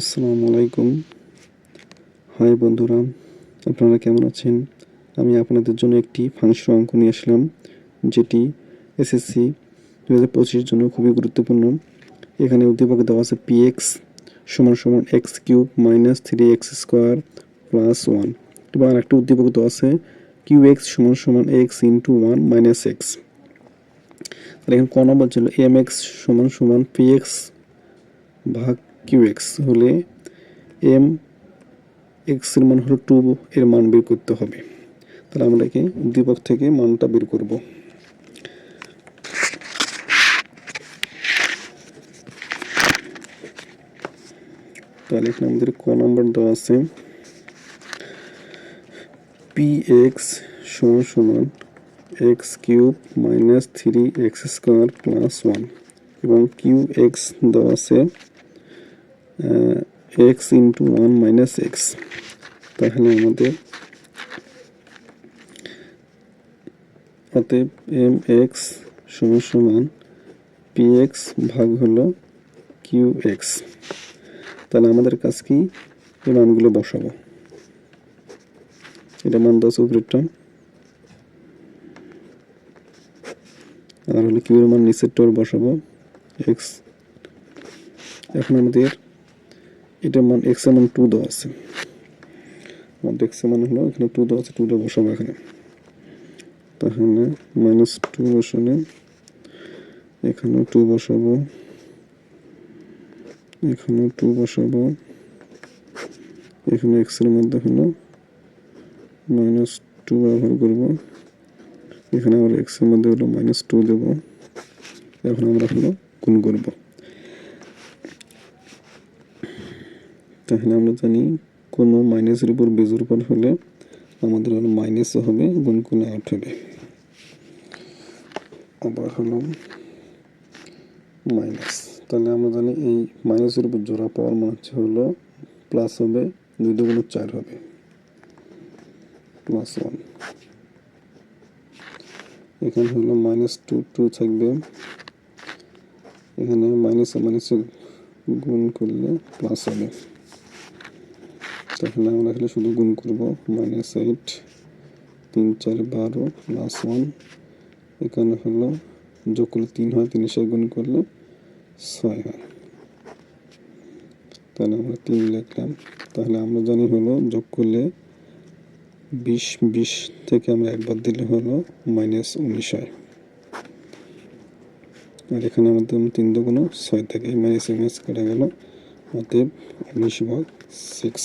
আসসালামু আলাইকুম। হাই বন্ধুরা, আপনারা কেমন আছেন? আমি আপনাদের জন্য একটি ফাংশন অঙ্ক নিয়ে আসলাম, যেটি এসএসসি দু হাজার পঁচিশের জন্য খুবই গুরুত্বপূর্ণ। এখানে উদ্দীপক দেওয়া আছে পি এক্স সমান সমান X cube minus three X square plus one. এবং আরেকটা উদ্দীপক দেওয়া আছে কিউ এক্স সমান সমান X into one minus X তাহলে এখানে ক নম্বর ছিল এম এক্স সমান সমান পি এক্স ভাগ কিউ এক্স হলে এম এক্সের মান হলো টু এর মান বের করতে হবে। তাহলে আমরা কি উদ্দীপক থেকে মানটা বের করব। তাহলে এখানে আমাদের ক নাম্বার দেওয়া আছে। পি এক্স সমান সমান X cube minus three X square plus one. এবং কিউ এক্স দেওয়া আছে X into one minus X তাহলে আমাদের অতএব এম এক্স সমান সমান পি এক্স ভাগ হলো কিউ এক্স তাহলে আমাদের কাজ কি? এই মানগুলো বসাবো। এটা মান দশ উপরেরটা আর হলো কিউ এর মান নিচের টোর বসাবো। এক্স এখন আমাদের এটার মান এক্সের মান টু দেওয়া আছে। আমাদের এক্সের মান হলো এখানে টু দেওয়া আছে টুটা বসাবো এখানে। তাহলে মাইনাস টু বসালে এখানেও টু বসাবো, এখানেও টু বসাবো, এখানে এক্সের মধ্যে হলো মাইনাস টু ব্যবহার করব, এখানে আবার এক্সের মধ্যে হলো মাইনাস টু দেবো, এখন আমরা হলো গুণ করব। তাহলে আমরা জানি কোনো মাইনাসের উপর বেজোর পর হলে আমাদের হলো মাইনাসও হবে গুণ করে আউট হবে। আবার হলো মাইনাস। তাহলে আমরা জানি এই মাইনাসের উপর জোড়া পাওয়ার মানে হচ্ছে হলো প্লাস হবে দুই দুগুণ চার হবে। Plus one. এখানে হলো মাইনাস টু টু থাকবে। এখানে মাইনাস মাইনাসে গুণ করলে প্লাস হবে। তাহলে আমরা এখানে শুধু গুণ করব মাইনাস এইট তিন, চার, বারো প্লাস ওয়ান এখানে হলো যোগ করলে তিন হয় তিনের সাথে গুণ করলে ছয় হয়। তাহলে আমরা তিন লিখলাম। তাহলে আমরা জানি হলো যোগ করলে বিশ বিশ থেকে আমরা একবার দিলে হলো মাইনাস উনিশ হয়। আর এখানে আমাদের তিন দুগুণ ছয় থেকে মাইনাস মাইনাস কেটে গেল। অতএব উনিশ ভাগ সিক্স